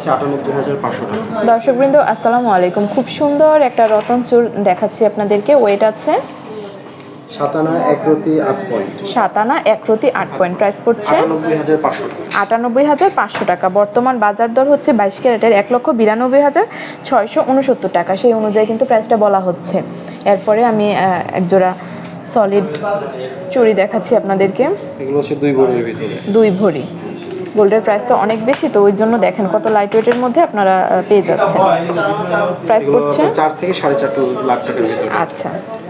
যাচ্ছে আটানব্বই হাজার পাঁচশো টাকা। দর্শকবৃন্দ আসসালামু আলাইকুম। খুব সুন্দর একটা রতন চুল দেখাচ্ছি আপনাদেরকে। ওয়েট আছে? সাতানা এক রতি আট পয়েন্ট সাত আনা এক আট পয়েন্ট প্রাইস পড়ছে? আটানব্বই হাজার পাঁচশো টাকা। আটানব্বই হাজার পাঁচশো টাকা। বর্তমান বাজার দর হচ্ছে বাইশ ক্যারেটের এক লক্ষ বিরানব্বই হাজার ছয়শো উনসত্তর টাকা। সেই অনুযায়ী কিন্তু প্রাইসটা বলা হচ্ছে। এরপরে আমি একজোড়া সলিড চুড়ি দেখাচ্ছি আপনাদেরকে। এগুলো হচ্ছে দুই ভরির ভিতরে। দুই ভরি। গোল্ডের প্রাইস তো অনেক বেশি তো ওই জন্য দেখেন কত লাইট ওয়েটের মধ্যে আপনারা পেয়ে যাচ্ছেন। প্রাইস পড়ছে? চার থেকে সাড়ে চার লাখ টাকার ভিতরে। আচ্ছা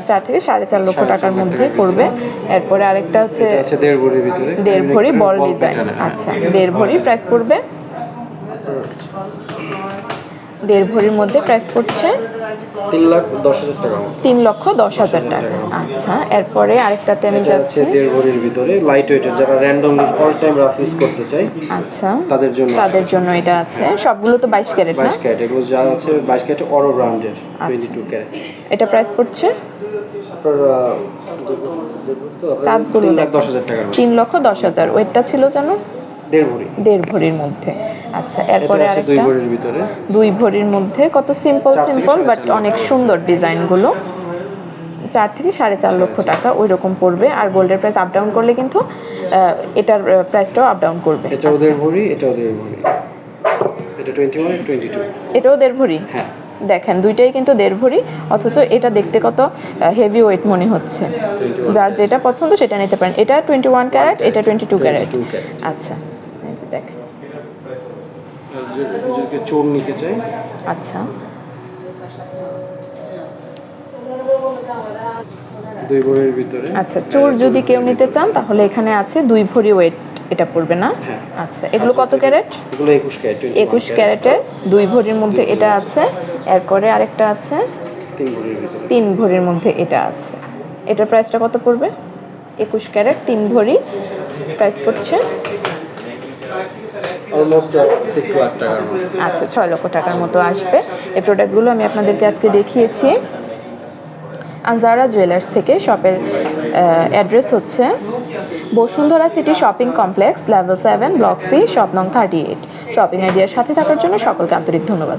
চার থেকে সাড়ে চার লক্ষ টাকার মধ্যে পড়বে। এরপরে আরেকটা হচ্ছে দেড় ভরি বল ডিজাইন। আচ্ছা দেড় ভরি প্রাইস পড়বে। দেড় ভরির মধ্যে প্রাইস পড়ছে? তিন লাখ দশ হাজার টাকা। তিন লক্ষ দশ হাজার টাকা। আচ্ছা এরপরে আরেকটাতে আমি যাচ্ছি। দেড় ভরির ভিতরে লাইট ওয়েটের যারা randomly all time rough use করতে চাই আচ্ছা তাদের জন্য। তাদের জন্য এটা আছে। সবগুলো তো বাইশ ক্যারেট না? বাইশ ক্যারেট এগুলো যা আছে বাইশ ক্যারেট অরো ব্র্যান্ডের। Twenty two carat. এটা প্রাইস পড়ছে? কাজগুলো তিন লক্ষ দশ হাজার। ওয়েটটা ছিল যেন দেড় ভরি। দেড় ভরির মধ্যে। আচ্ছা এরপরে দুই আরেকটা। ভরির ভিতরে। দুই ভরির মধ্যে। কত সিম্পল সিম্পল বাট অনেক সুন্দর ডিজাইনগুলো। চার থেকে সাড়ে চার লক্ষ টাকা ওই রকম পড়বে। আর গোল্ডের প্রাইস আপ ডাউন করলে কিন্তু এটার প্রাইসটাও আপ ডাউন করবে। ভরি এটাও দেড় ভরি। এটা টোয়েন্টি টু এটাও দেড় ভরি? হ্যাঁ। দেখেন দুইটাই কিন্তু দেড় ভরি। অথচ এটা দেখতে কত হেভি ওয়েট মনে হচ্ছে। যার যেটা পছন্দ সেটা নিতে পারেন। এটা টোয়েন্টি ওয়ান ক্যারেট এটা টোয়েন্টি টু ক্যারেট আচ্ছা। দেখেন চোর নিতে চাই। আচ্ছা। দুই ভরির ভিতরে। আচ্ছা চোর যদি কেউ নিতে চান তাহলে এখানে আছে দুই ভরি ওয়েট এটা পড়বে না? হ্যাঁ। আচ্ছা এগুলো কত ক্যারেট? এগুলো একুশ ক্যারেট একুশ ক্যারেটের দুই ভরির মধ্যে এটা আছে এরপরে আরেকটা আছে। তিন ভরির ভিতরে। তিন ভরির মধ্যে এটা আছে। এটার প্রাইসটা কত পড়বে? একুশ ক্যারেট তিন ভরি। প্রাইস পড়ছে টাকার আচ্ছা ছয় লক্ষ টাকার মতো আসবে। এই প্রোডাক্টগুলো আমি আপনাদেরকে আজকে দেখিয়েছি। আনজারা জুয়েলার্স থেকে শপের অ্যাড্রেস হচ্ছে Bashundhara city shopping complex level seven block C shop নং থার্টি এইট শপিং আইডিয়ার সাথে থাকার জন্য সকলকে আন্তরিক ধন্যবাদ।